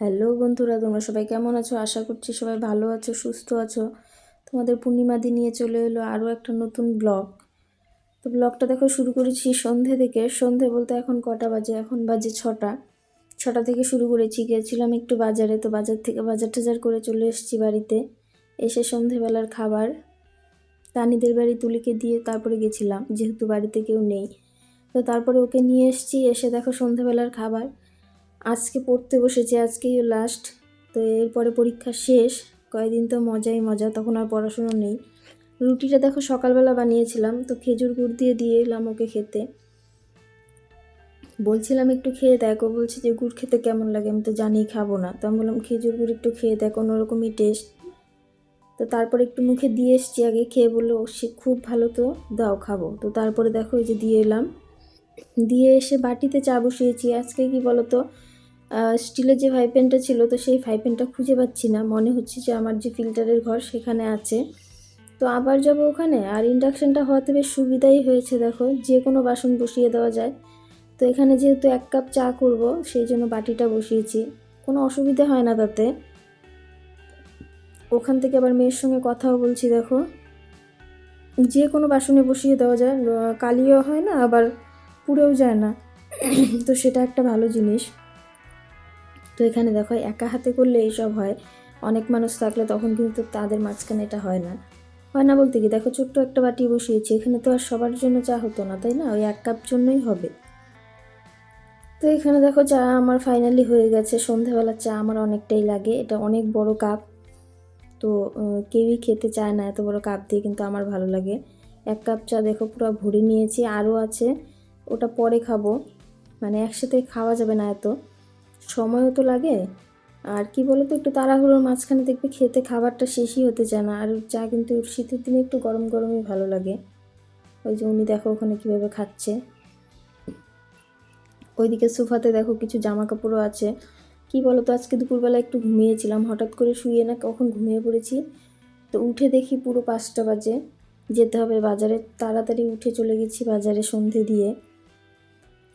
Hello বন্ধুরা, তোমরা সবাই কেমন আছো? আশা করছি সবাই ভালো আছো, সুস্থ আছো। তোমাদের পূর্ণিমা দিন নিয়ে চলে এলো আরও একটা নতুন ব্লগ। তো ব্লগটা দেখো, শুরু করেছি সন্ধে থেকে। সন্ধে বলতে এখন কটা বাজে? এখন বাজে ছটা। ছটা থেকে শুরু করেছি। গিয়েছিলাম একটু বাজারে, তো বাজার থেকে বাজার টাজার করে চলে এসেছি বাড়িতে। এসে সন্ধেবেলার খাবার তানিদের বাড়ি তুলিকে দিয়ে তারপরে গেছিলাম। যেহেতু বাড়িতে কেউ নেই। তো তারপরে ওকে নিয়ে এসেছি। এসে দেখো সন্ধেবেলার খাবার। আজকে পড়তে বসেছি, আজকেই লাস্ট তো এরপরে পরীক্ষা শেষ কয়েকদিন তো মজাই মজা, তখন আর পড়াশুনো নেই। রুটিটা দেখো সকালবেলা বানিয়েছিলাম, তো খেজুর গুড় দিয়ে দিয়ে এলাম ওকে খেতে। বলছিলাম একটু খেয়ে দেখ, বলছে যে গুড় খেতে কেমন লাগে, আমি তো জানি খাব না। তো আমি বললাম, খেজুর গুড় একটু খেয়ে দেখ, অন্যরকমই টেস্ট তো তারপরে একটু মুখে দিয়ে এসছি আগে, খেয়ে বলল সে খুব ভালো তো, দাও খাব। তো তারপরে দেখো এই যে দিয়ে এলাম। দিয়ে এসে বাটিতে চা বসিয়েছি, আজকে কি বলো তো স্টিলের যে ভাইপেনটা ছিল, তো সেই ভাইপেনটা খুঁজে পাচ্ছি না। মনে হচ্ছে যে আমার যে ফিল্টারের ঘর সেখানে আছে। তো আবার যাব ওখানে? আর ইন্ডাকশানটা হওয়াতে বেশ সুবিধাই হয়েছে, দেখো। যে কোনো বাসন বসিয়ে দেওয়া যায়। তো এখানে যেহেতু এক কাপ চা করব, সেই জন্য বাটিটা বসিয়েছি। কোনো অসুবিধা হয় না তাতে। ওখান থেকে আবার মেয়ের সঙ্গে কথাও বলছি, দেখো। যে কোনো বাসনে বসিয়ে দেওয়া যায়। কালিও হয় না, আবার পুড়েও যায় না। তো সেটা একটা ভালো জিনিস। তো এখানে দেখো, একা হাতে করলে এইসব হয়। অনেক মানুষ থাকলে তখন কিন্তু তাদের মাঝখানে এটা হয় না। হয় না বলতে কি, দেখো ছোট্ট একটা বাটি বসিয়েছি, এখানে তো আর সবার জন্য চা হতো না, তাই না? ওই এক কাপ জন্যই হবে। তো এখানে দেখো চা আমার ফাইনালি হয়ে গেছে। সন্ধেবেলা চা আমার অনেকটাই লাগে, এটা অনেক বড় কাপ। তো কেউই খেতে চায় না এত বড় কাপ দিয়ে, কিন্তু আমার ভালো লাগে। এক কাপ চা দেখো পুরো ভরে নিয়েছি, আরও আছে। ওটা পরে খাব। মানে একসাথে খাওয়া যাবে না এত। সময়ও তো লাগে। আর কি বলো তো একটু তাড়াহুড়োর মাঝখানে দেখবে খেতে খাবারটা শেষই হতে চায় না। আর চা কিন্তু শীতের দিনে একটু গরম গরমই ভালো লাগে। ওই যে উনি দেখো ওখানে কীভাবে খাচ্ছে। ওইদিকে সোফাতে দেখো কিছু জামা কাপড়ও আছে। কি বলো তো আজকে দুপুরবেলা একটু ঘুমিয়েছিলাম। হঠাৎ করে শুয়ে না কখন ঘুমিয়ে পড়েছি। তো উঠে দেখি পুরো পাঁচটা বাজে। যেতে হবে বাজারে। তাড়াতাড়ি উঠে চলে গেছি বাজারে সন্ধে দিয়ে।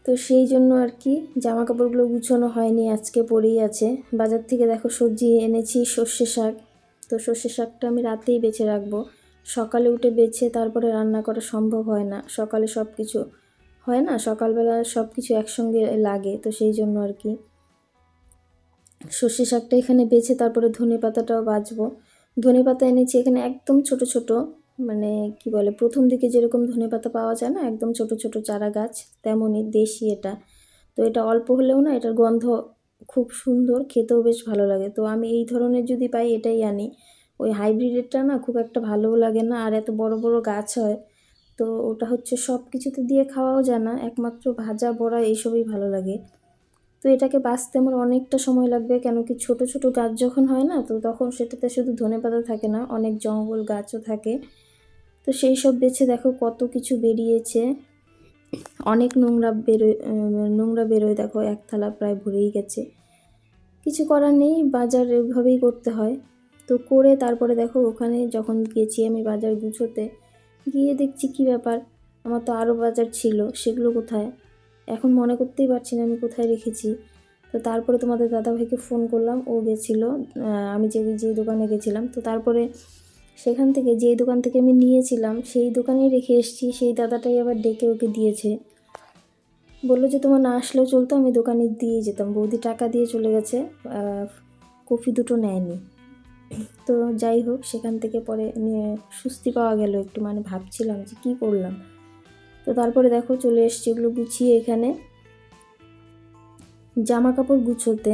তো সেই জন্য আর কি জামা কাপড়গুলো গুছানো হয়নি, আজকে পরেই আছে। বাজার থেকে দেখো সবজি এনেছি, সর্ষে শাক। তো সর্ষে শাকটা আমি রাতেই বেছে রাখব। সকালে উঠে বেছে তারপরে রান্না করা সম্ভব হয় না। সকালে সব কিছু হয় না, সকালবেলা সব কিছু একসঙ্গে লাগে, তো সেই জন্য আর কি। সর্ষে শাকটা এখানে বেছে তারপরে ধনে পাতাটাও বাছবো। ধনে পাতা এনেছি এখানে একদম ছোট ছোট। মানে কি বলে, প্রথম দিকে যেরকম ধনে পাতা পাওয়া যায় না, একদম ছোট ছোট চারা গাছ, তেমনই দেশি এটা। তো এটা অল্প হলেও না, এটার গন্ধ খুব সুন্দর, খেতেও বেশ ভালো লাগে। তো আমি এই ধরনের যদি পাই, এটাই আনি। ওই হাইব্রিডেরটা না, খুব একটা ভালোও লাগে না, আর এত বড় বড় গাছ হয়। তো ওটা হচ্ছে সব কিছুতে দিয়ে খাওয়াও যায় না, একমাত্র ভাজা, বড়া এইসবই ভালো লাগে। তো এটাকে বাঁচতে আমার অনেকটা সময় লাগবে, কেন কি ছোট ছোট গাছ যখন হয় না, তো তখন সেটাতে শুধু ধনে পাতা থাকে না, অনেক জঙ্গল গাছও থাকে। তো সেই সব বেছে দেখো কত কিছু বেরিয়েছে। অনেক নোংরা বেরোয় নোংরা বেরোয় দেখো, এক থালা প্রায় ভরেই গেছে। কিছু করার নেই, বাজার এভাবেই করতে হয়। তো করে তারপরে দেখো ওখানে যখন গেছি আমি বাজার গুছোতে, গিয়ে দেখছি কি ব্যাপার, আমার তো আরও বাজার ছিল, সেগুলো কোথায়? এখন মনে করতেই পারছি না আমি কোথায় রেখেছি। তো তারপরে তোমাদের দাদাভাইকে ফোন করলাম, ও গেছিল আমি যে যে দোকানে গেছিলাম, তো তারপরে সেখান থেকে যেই দোকান থেকে আমি নিয়েছিলাম, সেই দোকানেই রেখে এসেছি। সেই দাদাটাই আবার ডেকে ওকে দিয়েছে। বলল যে, তোমার না আসলেও চলতো? আমি দোকানে দিয়ে যেতাম। বৌদি টাকা দিয়ে চলে গেছে কফি দুটো নেয়নি। তো যাই হোক, সেখান থেকে পরে নিয়ে সুস্থি পাওয়া গেল একটু। মানে ভাবছিলাম যে, কী করলাম? তো তারপরে দেখো চলে এসছি এগুলো গুছিয়ে এখানে। জামা কাপড় গুছোতে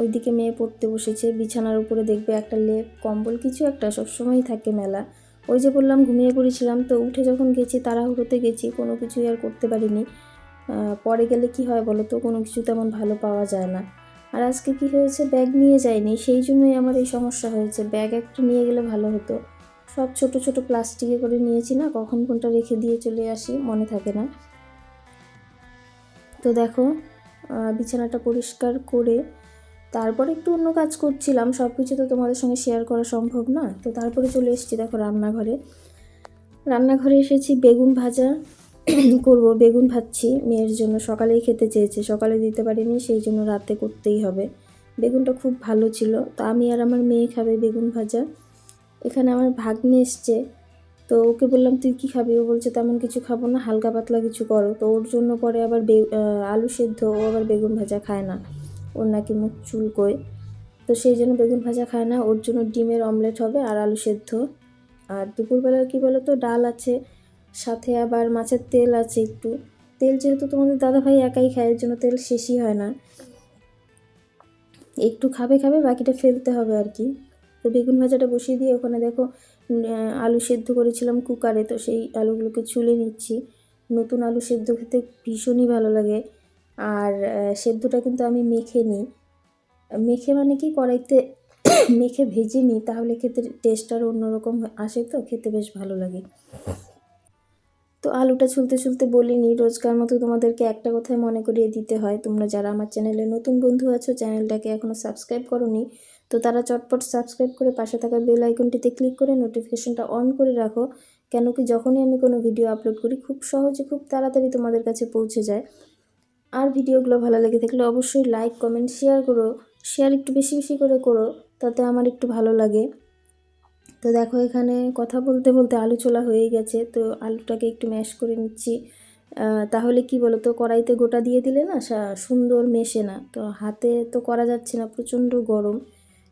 ওইদিকে মেয়ে পড়তে বসেছে, বিছানার উপরে দেখবে একটা লেপ, কম্বল, কিছু একটা, সবসময়ই থাকে মেলা। ওই যে বললাম, ঘুমিয়ে পড়েছিলাম, তো উঠে যখন গেছি, তাড়াহুড়োতে গেছি, কোনো কিছুই আর করতে পারিনি। পরে গেলে কি হয় বলো তো, কোনো কিছু তেমন ভালো পাওয়া যায় না। আর আজকে কি হয়েছে? ব্যাগ নিয়ে যায়নি সেই জন্যই আমার এই সমস্যা হয়েছে। ব্যাগ একটা নিয়ে গেলে ভালো হতো। সব ছোট ছোট প্লাস্টিকে করে নিয়েছি না, কখন কোনটা রেখে দিয়ে চলে আসি, মনে থাকে না। তো দেখো বিছানাটা পরিষ্কার করে তারপরে একটু অন্য কাজ করছিলাম সব কিছু তো তোমাদের সঙ্গে শেয়ার করা সম্ভব না তো তারপরে চলে এসেছি দেখো রান্নাঘরে। রান্নাঘরে এসেছি বেগুন ভাজা, করব বেগুন ভাজছি, মেয়ের জন্য সকালেই খেতে চেয়েছে, সকালে দিতে পারিনি, সেই জন্য রাতে করতেই হবে। বেগুনটা খুব ভালো ছিল, তো আমি আর আমার মেয়ে খাবে বেগুন ভাজা। এখানে আমার ভাগ্নে এসছে, তো ওকে বললাম, তুই কী খাবি? ও বলছে, তেমন কিছু খাব না, হালকা পাতলা কিছু করো। তো ওর জন্য পরে আবার আলু সেদ্ধ, ও আবার বেগুন ভাজা খায় না। ওর নাকি মুখ চুলকোয়। তো সেই জন্য বেগুন ভাজা খায় না। ওর জন্য ডিমের অমলেট হবে আর আলু সেদ্ধ। আর দুপুরবেলার কী বলো তো ডাল আছে, সাথে আবার মাছের তেল আছে একটু। তেল যেহেতু তোমাদের দাদাভাই একাই খায়, এর জন্য তেল শেষই হয় না। একটু খাবে খাবে, বাকিটা ফেলতে হবে আর কি। তো বেগুন ভাজাটা বসিয়ে দিয়ে ওখানে দেখো আলু সেদ্ধ করেছিলাম কুকারে। তো সেই আলুগুলোকে ছুলে নিচ্ছি। নতুন আলু সেদ্ধ খেতে ভীষণই ভালো লাগে। আর সেদ্ধটা কিন্তু আমি মেখে নিই। মেখে মানে কি কড়াইতে মেখে ভেজে নিই, তাহলে খেতে টেস্ট আর অন্যরকম আসে তো, খেতে বেশ ভালো লাগে। তো আলুটা ছুলতে ছুলতে বলিনি, রোজকার মতো তোমাদেরকে একটা কথাই মনে করিয়ে দিতে হয়, তোমরা যারা আমার চ্যানেলে নতুন বন্ধু আছো, চ্যানেলটাকে এখনও সাবস্ক্রাইব করোনি, তো তারা চটপট সাবস্ক্রাইব করে পাশে থাকা বেল আইকনটিতে ক্লিক করে নোটিফিকেশনটা অন করে রাখো, কেন কি যখনই আমি কোনো ভিডিও আপলোড করি, খুব সহজে খুব তাড়াতাড়ি তোমাদের কাছে পৌঁছে যায়। আর ভিডিওগুলো ভালো লেগে থাকলে অবশ্যই লাইক, কমেন্ট শেয়ার করো। শেয়ার একটু বেশি বেশি করে করো, তাতে আমার একটু ভালো লাগে। তো দেখো এখানে কথা বলতে বলতে আলু ছোলা হয়ে গেছে, তো আলুটাকে একটু ম্যাশ করে নিচ্ছি। তাহলে কি বলো তো কড়াইতে গোটা দিয়ে দিলে না সুন্দর মেশে না। তো হাতে তো করা যাচ্ছে না, প্রচণ্ড গরম।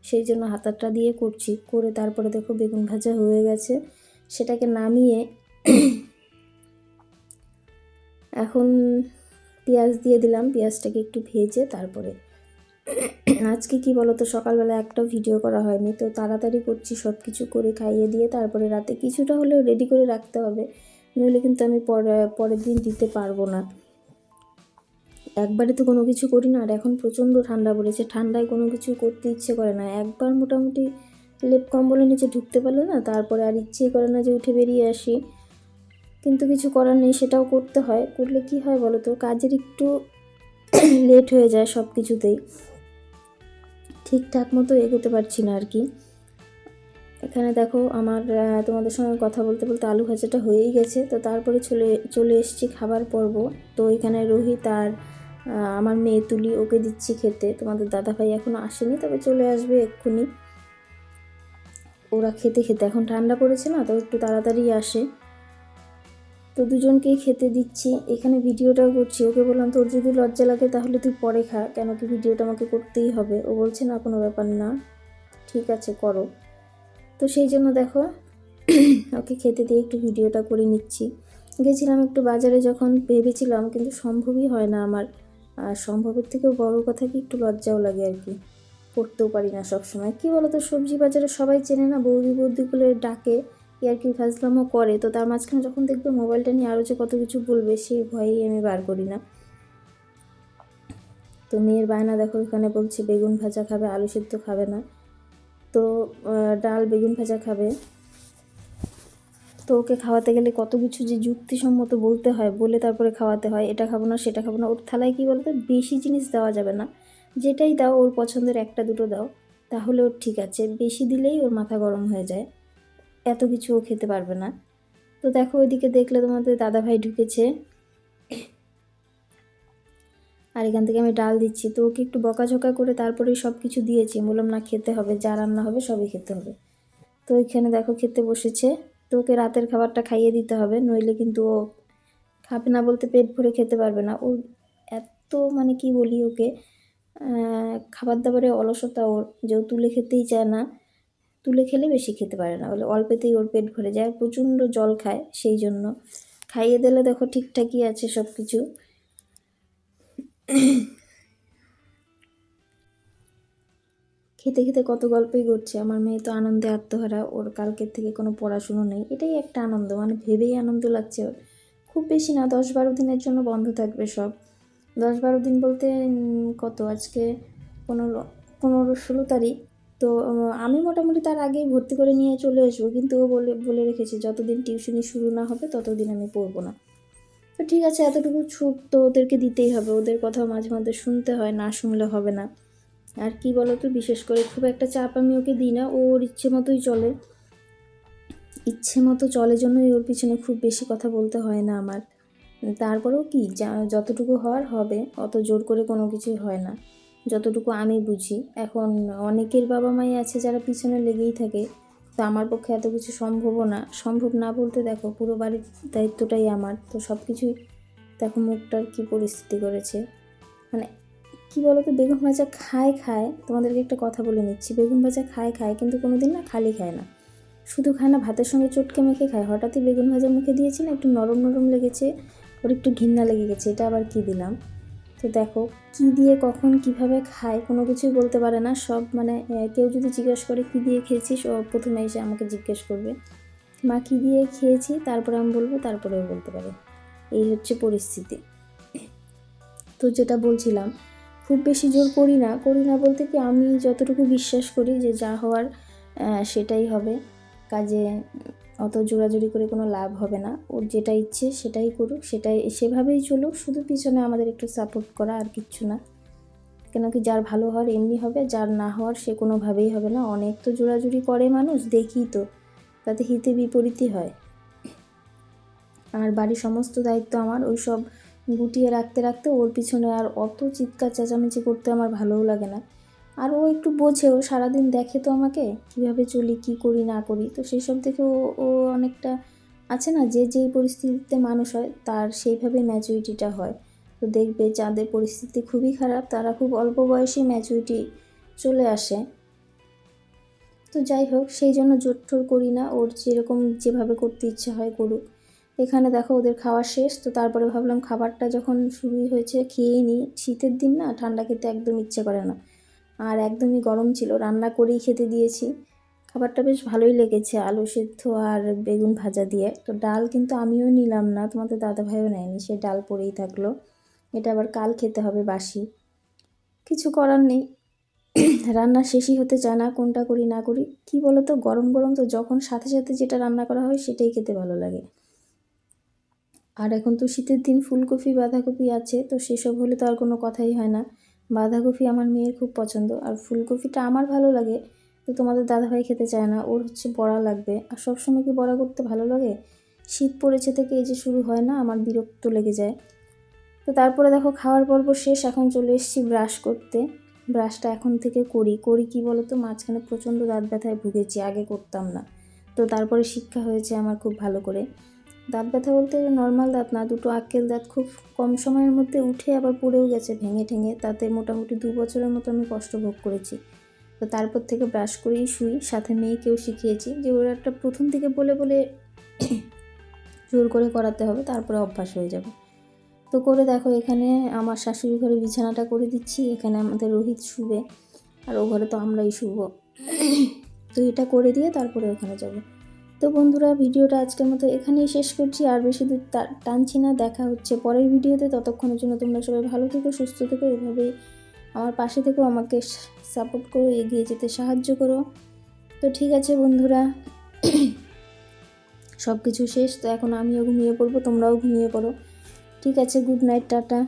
সেই জন্য হাতাটা দিয়ে করছি, করে তারপরে দেখো বেগুন ভাজা হয়ে গেছে। সেটাকে নামিয়ে এখন পেঁয়াজ দিয়ে দিলাম, পেঁয়াজটাকে একটু ভেজে তারপরে আজকে কি বলো তো সকালবেলা একটা ভিডিও করা হয়নি, তো তাড়াতাড়ি করছি সব কিছু করে খাইয়ে দিয়ে তারপরে রাতে কিছুটা হলেও রেডি করে রাখতে হবে, নইলে কিন্তু আমি পরে, পরের দিন দিতে পারব না। একবারে তো কোনো কিছু করি না, আর এখন প্রচণ্ড ঠান্ডা পড়েছে, ঠান্ডায় কোনো কিছু করতে ইচ্ছে করে না, একবার মোটামুটি লেপ কম্বলের নিচে ঢুকতে পারলে না, তারপরে আর ইচ্ছেই করে না যে উঠে বেরিয়ে আসি। কিন্তু কিছু করার নেই, সেটাও করতে হয়। করলে কি হয় বলো তো? কাজের একটু লেট হয়ে যায় সব কিছুতেই ঠিকঠাক মতো এগোতে পারছি না আর কি। এখানে দেখো আমার তোমাদের সঙ্গে কথা বলতে বলতে আলু ভাজাটা হয়েই গেছে। তো তারপরে চলে চলে এসেছি খাবার পর্ব। তো এখানে রোহিত আর আমার মেয়ে তুলি ওকে দিচ্ছি খেতে। তোমাদের দাদাভাই এখনও আসেনি, তবে চলে আসবে এক্ষুনি। ওরা খেতে খেতে, এখন ঠান্ডা পড়েছে না, তো একটু তাড়াতাড়ি আসে। তো দুজনকেই খেতে দিচ্ছি। এখানে ভিডিওটাও করছি। ওকে বললাম, তোর যদি লজ্জা লাগে তাহলে তুই পরে খা। কেন কি ভিডিওটা আমাকে করতেই হবে। ও বলছে, না, কোনো ব্যাপার না। ঠিক আছে, করো। তো সেই জন্য দেখো, ওকে খেতে দিয়ে একটু ভিডিওটা করে নিচ্ছি। গেছিলাম একটু বাজারে যখন ভেবেছিলাম, কিন্তু সম্ভবই হয় না আমার। আর সম্ভবের থেকেও বড় কথা কি, একটু লজ্জাও লাগে আর কি। করতেও পারি না সব সময় কি বলো তো সবজি বাজারে সবাই চেনে না, বৌদি বৌদি বলে ডাকে। ইয়ার কি ফাজলামও করে, তো তার মাঝখানে যখন দেখবে মোবাইলটা নিয়ে আরও যে কত কিছু বলবে সেই ভয়েই আমি বার করি না। তো মেয়ের বায়না দেখো এখানে বলছে, বেগুন ভাজা খাবে, আলু সিদ্ধ খাবে না। তো ডাল বেগুন ভাজা খাবে। তো ওকে খাওয়াতে গেলে কত কিছু যে যুক্তিসম্মত বলতে হয়, বলে তারপরে খাওয়াতে হয়, এটা খাব না, সেটা খাব না। ওর থালায় কী বলতো, বেশি জিনিস দেওয়া যাবে না। যেটাই দাও, ওর পছন্দের একটা দুটো দাও, তাহলে ওর ঠিক আছে। বেশি দিলেই ওর মাথা গরম হয়ে যায়। এত কিছু ও খেতে পারবে না। তো দেখো ওইদিকে দেখলে তোমাদের দাদাভাই ঢুকেছে। আর এখান থেকে আমি ডাল দিচ্ছি। তো ওকে একটু বকাঝকা করে তারপরেই সব কিছু দিয়েছি বললাম, না, খেতে হবে। যা রান্না হবে সবই খেতে হবে। তো এখানে দেখো খেতে বসেছে। তো ওকে রাতের খাবারটা খাইয়ে দিতে হবে। নইলে কিন্তু ও খাবে না বলতে পেট ভরে খেতে পারবে না। ও এত মানে কি বলি ওকে খাবার দাবারে অলসতা ওর। যে ও তুলে খেতেই চায় না তুলে খেলে বেশি খেতে পারে না। বলে অল্পেতেই ওর পেট ভরে যায়, প্রচণ্ড জল খায় সেই জন্য। খাইয়ে দিলে দেখো ঠিকঠাকই আছে সব কিছু খেতে খেতে কত গল্পই করছে আমার মেয়ে তো আনন্দে আত্মহারা, ওর কালকের থেকে কোনো পড়াশুনো নেই। এটাই একটা আনন্দ মানে ভেবেই আনন্দ লাগছে ওর। খুব বেশি না, দশ বারো দিনের জন্য বন্ধ থাকবে সব। দশ বারো দিন বলতে কত? আজকে পনেরো পনেরো ষোলো তারিখ। তো আমি মোটামুটি তার আগেই ভর্তি করে নিয়ে চলে আসব। কিন্তু ও বলে বলে রেখেছে, যতদিন টিউশনি শুরু না হবে, ততদিন আমি পড়ব না। তো ঠিক আছে, এতটুকু ছুট তো ওদেরকে দিতেই হবে। ওদের কথা মাঝে মাঝে শুনতে হয়, না শুনলে হবে না। আর কি বলো তো বিশেষ করে খুব একটা চাপ আমি ওকে দিই না। ওর ইচ্ছে মতোই চলে। ইচ্ছে মতো চলে জন্যই ওর পিছনে খুব বেশি কথা বলতে হয় না আমার। তারপরেও কি যতটুকু হওয়ার হবে, অত জোর করে কোনো কিছুই হয় না। যতটুকু আমি বুঝি, এখন অনেকের বাবা মাই আছে যারা পিছনে লেগেই থাকে, তো আমার পক্ষে এত কিছু সম্ভবও না। সম্ভব না বলতে দেখো, পুরো বাড়ির দায়িত্বটাই আমার, তো সব কিছুই দেখো মুখটার কী পরিস্থিতি করেছে। মানে কি বলতো, বেগুন ভাজা খায় খায়, তোমাদেরকে একটা কথা বলে নিচ্ছি, বেগুন ভাজা খায় খায়, কিন্তু কোনো দিন না খালি খায় না। শুধু খায় না, ভাতের সঙ্গে চটকে মেখে খায়, হঠাৎই বেগুন ভাজা মুখে দিয়েছি না, একটু নরম নরম লেগেছে, ওর একটু ঘিন্না লেগে গেছে, এটা আবার কি দিলাম? তো দেখো, কি দিয়ে, কখন, কীভাবে খায়, কোনো কিছুই বলতে পারে না। সব মানে কেউ যদি জিজ্ঞেস করে কি দিয়ে খেয়েছিস, ও প্রথমে এসে আমাকে জিজ্ঞেস করবে। মা, কী দিয়ে খেয়েছি? তারপরে আমি বলব, তারপরেও বলতে পারে। এই হচ্ছে পরিস্থিতি। তো যেটা বলছিলাম, খুব বেশি জোর করি না। করি না বলতে কি, আমি যতটুকু বিশ্বাস করি যে যা হওয়ার সেটাই হবে। কাজে অত জোরাজুরি করে কোনো লাভ হবে না। ওর যেটা ইচ্ছে সেটাই করুক, সেটাই, সেভাবেই চলুক, শুধু পিছনে আমাদের একটু সাপোর্ট করা আর কিচ্ছু না। কেন কি যার ভালো হওয়ার এমনি হবে, যার না হওয়ার সে কোনোভাবেই হবে না। অনেক তো জোরাজুরি করে মানুষ, দেখি তো, তাতে হিতে বিপরীতই হয়। আর বাড়ির সমস্ত দায়িত্ব আমার, ওই সব গুটিয়ে রাখতে রাখতে ওর পিছনে আর অত চিৎকার, চেঁচামেচি করতে আমার ভালোও লাগে না। আর ও একটু বোঝে, ও সারাদিন দেখে তো আমাকে, কীভাবে চলি, কি করি, না করি। তো সেই সব থেকে ও ও অনেকটা আছে না, যে যেই পরিস্থিতিতে মানুষ হয়, তার সেইভাবে ম্যাচুরিটিটা হয়। তো দেখবে যাদের পরিস্থিতি খুবই খারাপ, তারা খুব অল্প বয়সে ম্যাচুরিটি চলে আসে। তো যাই হোক, সেই জন্য জোর টোর করি না, ওর যেরকম যেভাবে করতে ইচ্ছে হয় করুক। এখানে দেখো, ওদের খাওয়া শেষ, তো তারপরে ভাবলাম খাবারটা যখন শুরুই হয়েছে, খেয়েই নিই। শীতের দিন না, ঠান্ডা খেতে একদম ইচ্ছে করে না। আর একদমই গরম ছিল, রান্না করেই খেতে দিয়েছি। খাবারটা বেশ ভালোই লেগেছে, আলু সেদ্ধ আর বেগুন ভাজা দিয়ে। তো ডাল কিন্তু আমিও নিলাম না, তোমাদের দাদাভাইও নেয়নি, সে ডাল পড়েই থাকল। এটা আবার কাল খেতে হবে বাসি। কিছু করার নেই। রান্না শেষই হতে চায় না, কোনটা করি না করি। কি বলো তো গরম গরম তো যখন সাথে সাথে যেটা রান্না করা হয় সেটাই খেতে ভালো লাগে। আর এখন তো শীতের দিন, ফুলকপি, বাঁধাকপি আছে, তো সেসব হলে তো আর কোনো কথাই হয় না। বাঁধাকপি আমার মেয়ের খুব পছন্দ আর ফুলকপিটা আমার ভালো লাগে, তো তোমাদের দাদাভাই খেতে চায় না। ওর হচ্ছে বড়া লাগবে। আর সবসময় কি বড়া করতে ভালো লাগে? শীত পড়েছে থেকে এই যে শুরু হয় না, আমার বিরক্ত লেগে যায়। তো তারপরে দেখো খাওয়ার পর্ব শেষ, এখন চলে এসেছি ব্রাশ করতে। ব্রাশটা এখন থেকে করি। করি কি বলো তো মাঝখানে প্রচণ্ড দাঁত ব্যথায় ভুগেছি, আগে করতাম না। তো তারপরে শিক্ষা হয়েছে আমার খুব ভালো করে। দাঁত ব্যথা বলতে নর্মাল দাঁত না, দুটো আক্কেল দাঁত খুব কম সময়ের মধ্যে উঠে আবার পড়েও গেছে ভেঙে ঠেঙে। তাতে মোটামুটি দু বছরের মতো আমি কষ্ট ভোগ করেছি। তো তারপর থেকে ব্রাশ করেই শুই, সাথে মেয়েকেও শিখিয়েছি যে ওরা একটা প্রথম থেকে বলে বলে জোর করে করাতে হবে, তারপরে অভ্যাস হয়ে যাবে। তো করে দেখো, এখানে আমার শাশুড়ি ঘরে বিছানাটা করে দিচ্ছি, এখানে আমাদের রোহিত শুবে, আর ও ঘরে তো আমরাই শুব। তো এটা করে দিয়ে তারপরে ওখানে যাব। তো বন্ধুরা, ভিডিওটা আজকের মতো এখানেই শেষ করছি। আর বেশি দূর টানছি না, দেখা হচ্ছে পরের ভিডিওতে। ততক্ষণের জন্য তোমরা সবাই ভালো থেকো, সুস্থ থেকো এভাবেই আমার পাশে থেকেও আমাকে সাপোর্ট করো, এগিয়ে যেতে সাহায্য করো। তো ঠিক আছে বন্ধুরা সব কিছু শেষ। তো এখন আমিও ঘুমিয়ে পড়ব, তোমরাও ঘুমিয়ে পড়ো। ঠিক আছে গুড নাইট টাটা।